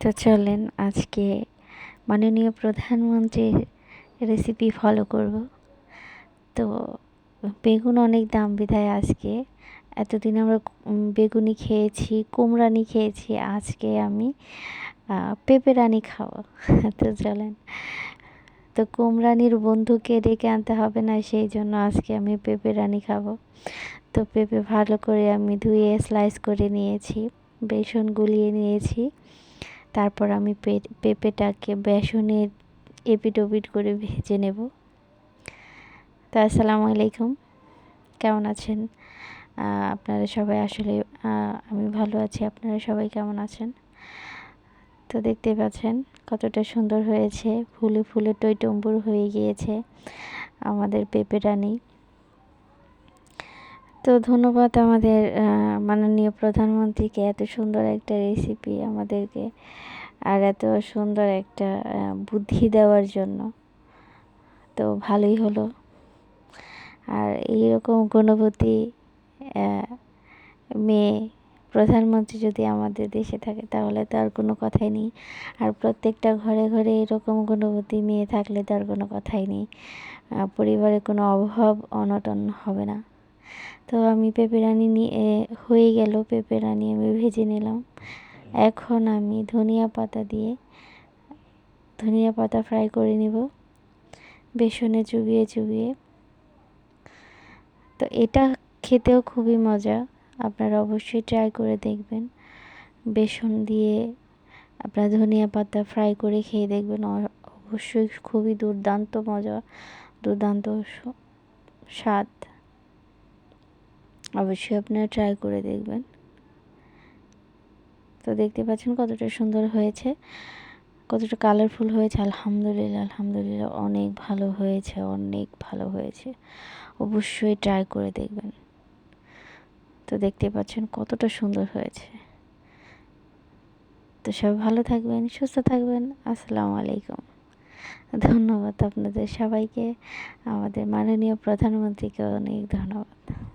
তো চলেন আজকে মাননীয় প্রধানমন্ত্রীর রেসিপি ফলো করব। তো বেগুন অনেক দাম বিধায় আজকে। এতদিন আমরা বেগুনি খেয়েছি, কুমড়ানি খেয়েছি, আজকে আমি পেঁপে রানি খাব। তো চলেন। তো কুমড়ানির বন্ধুকে ডেকে আনতে হবে না, সেই জন্য আজকে আমি পেঁপে রানি খাব। তো পেঁপে ভালো করে আমি ধুয়ে স্লাইস করে নিয়েছি, বেসন গুলিয়ে নিয়েছি। তারপর আমি পেঁপেটাকে বেসনে এপিট ওপিট করে ভেজে নেব। তো আসসালামু আলাইকুম। কেমন আছেন? আপনারা সবাই আসলে আমি ভালো আছি। আপনারা সবাই কেমন আছেন? তো দেখতে পাচ্ছেন কতটা সুন্দর হয়েছে। ফুলে ফুলে টইটম্বুর হয়ে গিয়েছে। আমাদের পেঁপে রানি তো ধন্যবাদ আমাদের মাননীয় প্রধানমন্ত্রীকে এত সুন্দর একটা রেসিপি আমাদেরকে আর এত সুন্দর একটা বুদ্ধি দেওয়ার জন্য। তো ভালোই হলো। আর এইরকম গুণবতী মেয়ে প্রধানমন্ত্রী যদি আমাদের দেশে থাকে তাহলে তো আর কোনো কথাই নেই। আর প্রত্যেকটা ঘরে ঘরে এরকম গুণবতী মেয়ে থাকলে তো আর কোনো কথাই নেই। পরিবারে কোনো অভাব অনটন হবে না। তো আমি পেঁপেরানি নিয়ে হয়ে গেল পেঁপেরানি আমি ভেজে নিলাম। এখন আমি ধনিয়া পাতা দিয়ে ধনিয়া পাতা ফ্রাই করে নিব। বেসনে চুবিয়ে চুবিয়ে। তো এটা খেতেও খুবই মজা। আপনারা অবশ্যই ট্রাই করে দেখবেন। বেসন দিয়ে আপনারা ধনিয়া পাতা ফ্রাই করে খেয়ে দেখবেন। অবশ্যই খুবই দুর্দান্ত মজা, দুর্দান্ত স্বাদ। অবশ্যই আপনারা ট্রাই করে দেখবেন। তো দেখতে পাচ্ছেন কতটা সুন্দর হয়েছে, কতটা কালারফুল হয়েছে। আলহামদুলিল্লাহ আলহামদুলিল্লাহ অনেক ভালো হয়েছে, অনেক ভালো হয়েছে। অবশ্যই ট্রাই করে দেখবেন। তো দেখতে পাচ্ছেন কতটা সুন্দর হয়েছে। তো সব ভালো থাকবেন, সুস্থ থাকবেন। আসসালামু আলাইকুম। ধন্যবাদ আপনাদের সবাইকে। আমাদের মাননীয় প্রধানমন্ত্রীকে অনেক ধন্যবাদ।